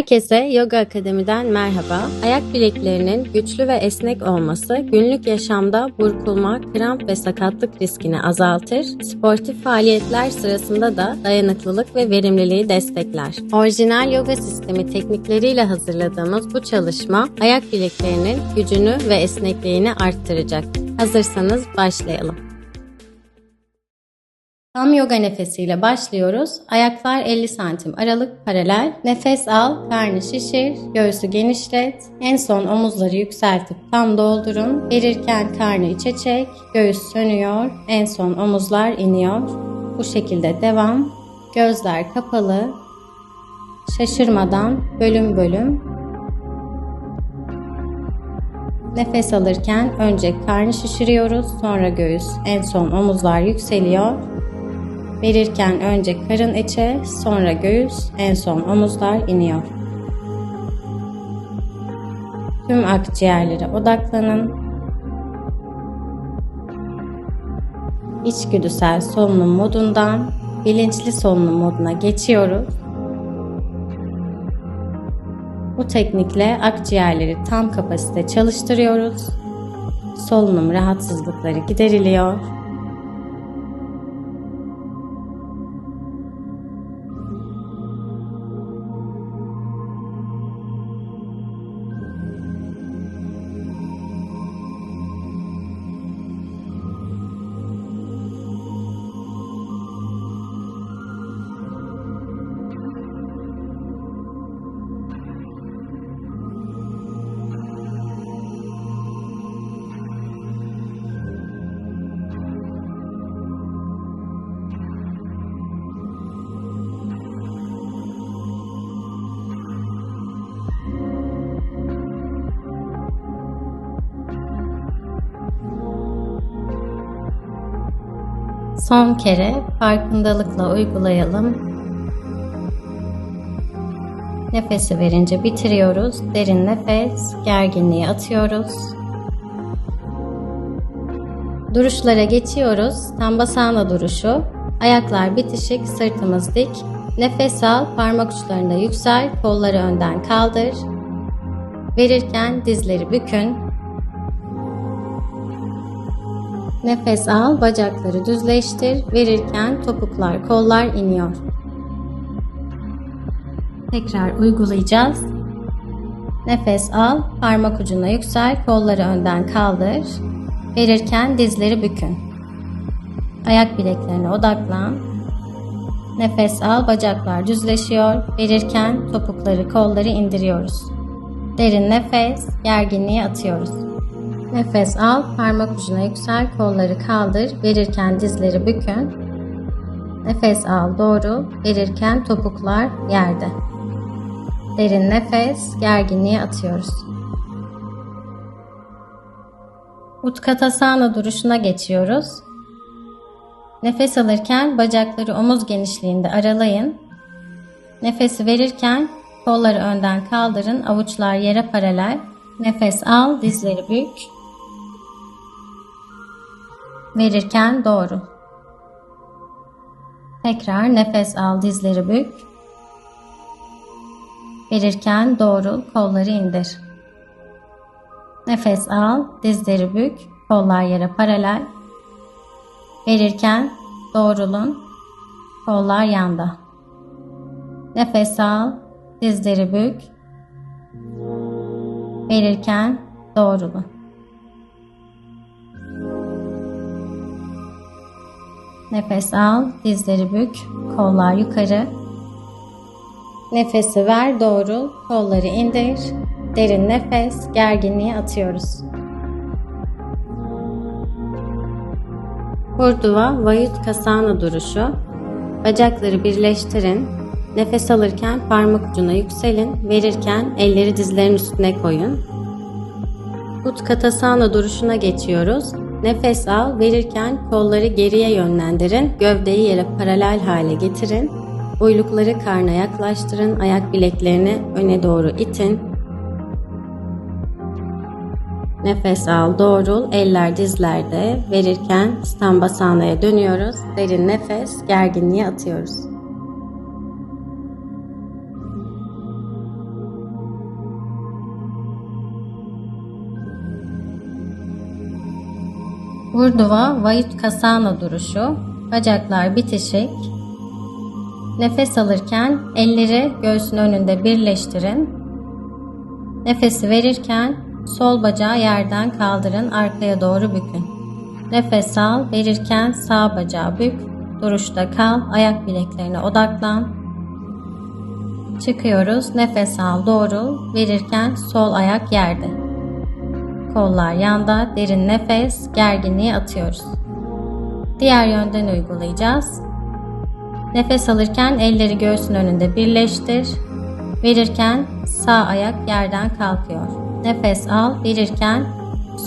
Herkese Yoga Akademi'den merhaba. Ayak bileklerinin güçlü ve esnek olması günlük yaşamda burkulma, kramp ve sakatlık riskini azaltır. Sportif faaliyetler sırasında da dayanıklılık ve verimliliği destekler. Orijinal yoga sistemi teknikleriyle hazırladığımız bu çalışma ayak bileklerinin gücünü ve esnekliğini arttıracak. Hazırsanız başlayalım. Tam yoga nefesiyle başlıyoruz. Ayaklar 50 santim aralık paralel. Nefes al, karnı şişir, göğsü genişlet. En son omuzları yükseltip tam doldurun. Verirken karnı içe çek, göğüs sönüyor. En son omuzlar iniyor. Bu şekilde devam. Gözler kapalı. Şaşırmadan bölüm bölüm Nefes alırken önce karnı şişiriyoruz, sonra göğüs, en son omuzlar yükseliyor. Verirken önce karın içe, sonra göğüs, en son omuzlar iniyor. Tüm akciğerlere odaklanın. İçgüdüsel solunum modundan bilinçli solunum moduna geçiyoruz. Bu teknikle akciğerleri tam kapasite çalıştırıyoruz. Solunum rahatsızlıkları gideriliyor. Son kere farkındalıkla uygulayalım. Nefesi verince bitiriyoruz. Derin nefes, gerginliği atıyoruz. Duruşlara geçiyoruz. Tambasana duruşu. Ayaklar bitişik, sırtımız dik. Nefes al, parmak uçlarında yüksel, kolları önden kaldır. Verirken dizleri bükün, Nefes al, bacakları düzleştir. Verirken topuklar, kollar iniyor. Tekrar uygulayacağız. Nefes al, parmak ucuna yüksel, kolları önden kaldır. Verirken dizleri bükün. Ayak bileklerine odaklan. Nefes al, bacaklar düzleşiyor. Verirken topukları, kolları indiriyoruz. Derin nefes, gerginliği atıyoruz. Nefes al, parmak ucuna yüksel, kolları kaldır, verirken dizleri bükün. Nefes al, doğru, verirken topuklar yerde. Derin nefes, gerginliği atıyoruz. Utkatasana duruşuna geçiyoruz. Nefes alırken bacakları omuz genişliğinde aralayın. Nefesi verirken kolları önden kaldırın, avuçlar yere paralel. Nefes al, dizleri bük. Verirken doğru. Tekrar nefes al, dizleri bük. Verirken doğru, kolları indir. Nefes al, dizleri bük, kollar yere paralel. Verirken doğrulun, kollar yanda. Nefes al, dizleri bük. Verirken doğrulun. Nefes al, dizleri bük, kollar yukarı. Nefesi ver, doğru, kolları indir. Derin nefes, gerginliği atıyoruz. Kurduva Vayutkasana duruşu. Bacakları birleştirin. Nefes alırken parmak ucuna yükselin, verirken elleri dizlerin üstüne koyun. Utkatasana duruşuna geçiyoruz. Nefes al, verirken kolları geriye yönlendirin, gövdeyi yere paralel hale getirin. Uylukları karna yaklaştırın, ayak bileklerini öne doğru itin. Nefes al, doğrul, eller dizlerde. Verirken Stambasana'ya dönüyoruz. Derin nefes, gerginliği atıyoruz. Urduva Vayutkasana duruşu. Bacaklar bitişik. Nefes alırken elleri göğsün önünde birleştirin. Nefesi verirken sol bacağı yerden kaldırın, arkaya doğru bükün. Nefes al, verirken sağ bacağı bük, duruşta kal, ayak bileklerine odaklan. Çıkıyoruz, nefes al, doğru, verirken sol ayak yerde. Kollar yanda, derin nefes, gerginliği atıyoruz. Diğer yönden uygulayacağız. Nefes alırken elleri göğsün önünde birleştir. Verirken sağ ayak yerden kalkıyor. Nefes al, verirken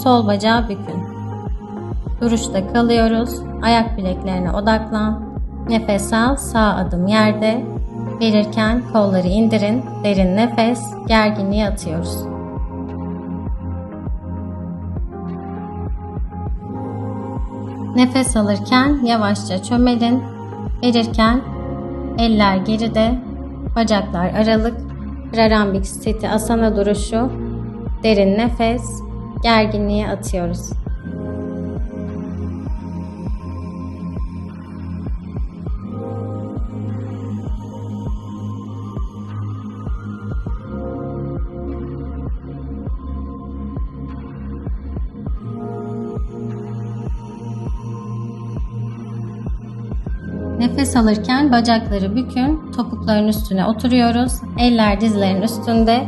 sol bacağı bükün. Duruşta kalıyoruz. Ayak bileklerine odaklan. Nefes al, sağ adım yerde. Verirken kolları indirin. Derin nefes, gerginliği atıyoruz. Nefes alırken yavaşça çömelin. Verirken eller geride, bacaklar aralık, Prarambik Sthiti Asana duruşu, derin nefes, gerginliği atıyoruz. Nefes alırken bacakları bükün, topukların üstüne oturuyoruz. Eller dizlerin üstünde.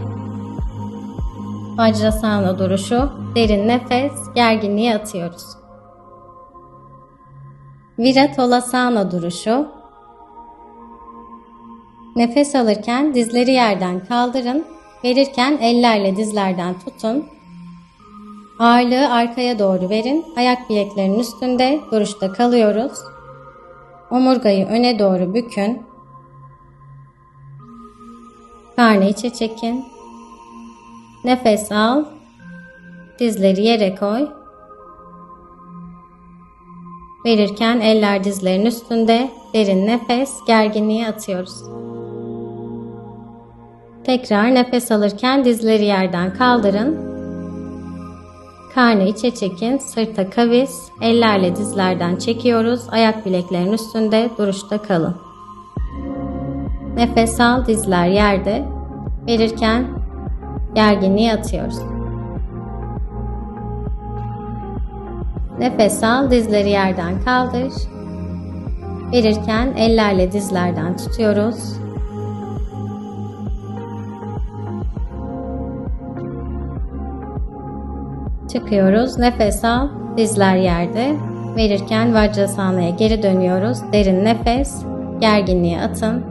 Vajrasana duruşu, derin nefes, gerginliği atıyoruz. Viratolasana duruşu. Nefes alırken dizleri yerden kaldırın, verirken ellerle dizlerden tutun. Ağırlığı arkaya doğru verin, ayak bileklerinin üstünde duruşta kalıyoruz. Omurgayı öne doğru bükün. Karnı içe çekin. Nefes al. Dizleri yere koy. Verirken eller dizlerin üstünde. Derin nefes, gerginliği atıyoruz. Tekrar nefes alırken dizleri yerden kaldırın. Karnı içe çekin, sırta kavis, ellerle dizlerden çekiyoruz, ayak bileklerin üstünde duruşta kalın. Nefes al, dizler yerde, verirken gerginliği atıyoruz. Nefes al, dizleri yerden kaldır. Verirken ellerle dizlerden tutuyoruz. Çıkıyoruz. Nefes al. Dizler yerde. Verirken Vajrasana'ya geri dönüyoruz. Derin nefes. Gerginliği atın.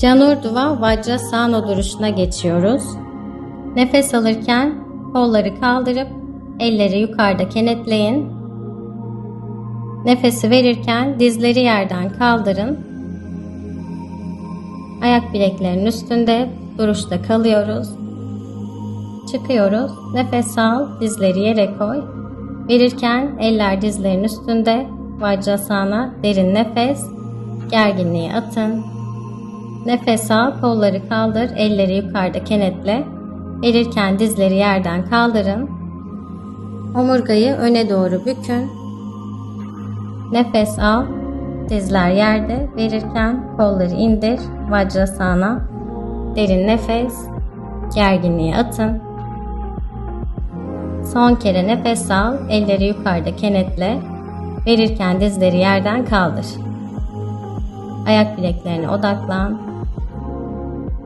Canurduva Vajrasana duruşuna geçiyoruz. Nefes alırken kolları kaldırıp elleri yukarıda kenetleyin. Nefesi verirken dizleri yerden kaldırın. Ayak bileklerinin üstünde duruşta kalıyoruz. Çıkıyoruz. Nefes al, dizleri yere koy. Verirken eller dizlerin üstünde. Vajrasana, derin nefes. Gerginliği atın. Nefes al, kolları kaldır, elleri yukarıda kenetle. Verirken dizleri yerden kaldırın. Omurgayı öne doğru bükün. Nefes al, dizler yerde. Verirken kolları indir. Vajrasana, derin nefes, gerginliği atın. Son kere nefes al, elleri yukarıda kenetle. Verirken dizleri yerden kaldır. Ayak bileklerine odaklan.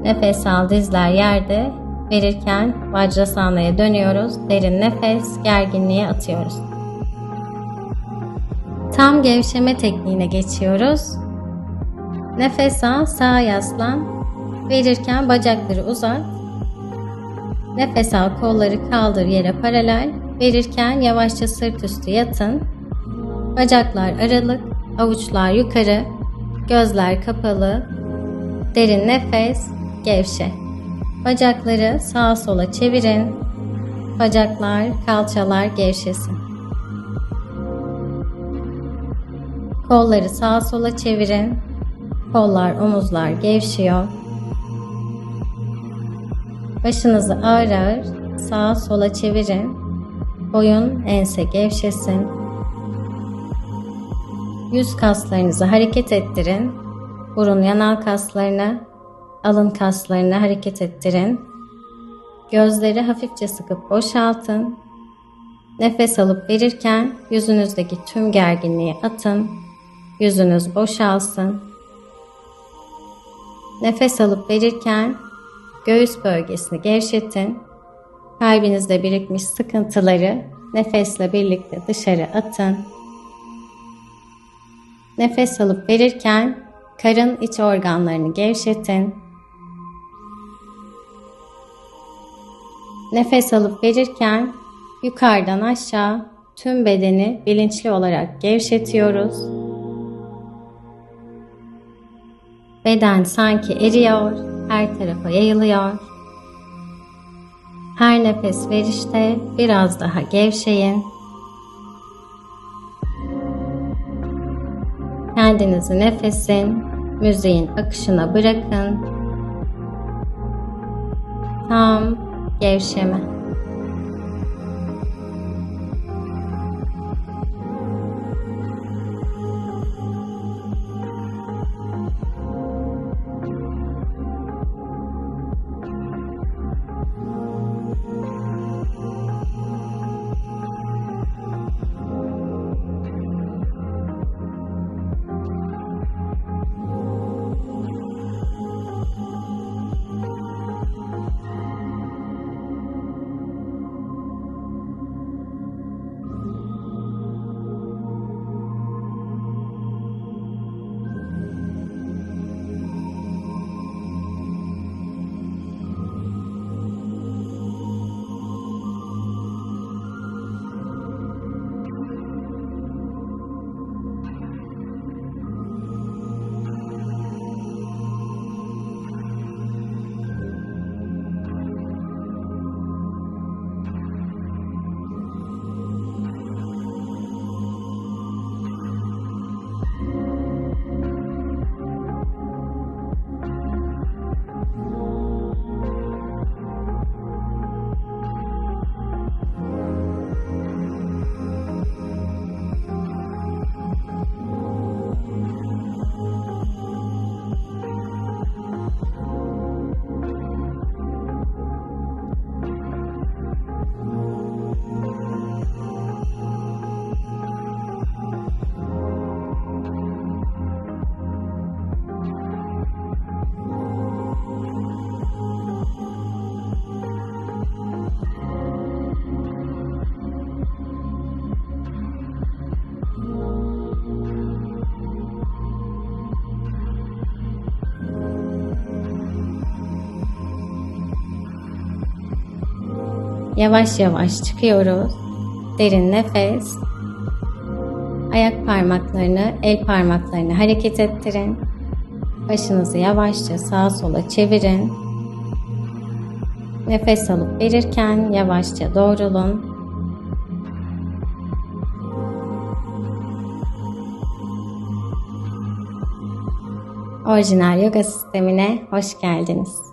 Nefes al, dizler yerde. Verirken Vajrasana'ya dönüyoruz. Derin nefes, gerginliği atıyoruz. Tam gevşeme tekniğine geçiyoruz. Nefes al, sağa yaslan. Verirken bacakları uzat. Nefes al, kolları kaldır yere paralel. Verirken yavaşça sırt üstü yatın. Bacaklar aralık, avuçlar yukarı, gözler kapalı. Derin nefes, gevşe. Bacakları sağa sola çevirin. Bacaklar, kalçalar gevşesin. Kolları sağa sola çevirin. Kollar, omuzlar gevşiyor. Başınızı ağır ağır sağa sola çevirin. Boyun, ense gevşesin. Yüz kaslarınızı hareket ettirin. Burun yanal kaslarını, alın kaslarını hareket ettirin. Gözleri hafifçe sıkıp boşaltın. Nefes alıp verirken yüzünüzdeki tüm gerginliği atın. Yüzünüz boşalsın. Nefes alıp verirken göğüs bölgesini gevşetin. Kalbinizde birikmiş sıkıntıları nefesle birlikte dışarı atın. Nefes alıp verirken karın iç organlarını gevşetin. Nefes alıp verirken yukarıdan aşağı tüm bedeni bilinçli olarak gevşetiyoruz. Beden sanki eriyor, her tarafa yayılıyor. Her nefes verişte biraz daha gevşeyin. Kendinizi nefesin, müziğin akışına bırakın. Tam gevşeme. Yavaş yavaş çıkıyoruz. Derin nefes. Ayak parmaklarını, el parmaklarını hareket ettirin. Başınızı yavaşça sağa sola çevirin. Nefes alıp verirken yavaşça doğrulun. Orijinal yoga sistemine hoş geldiniz.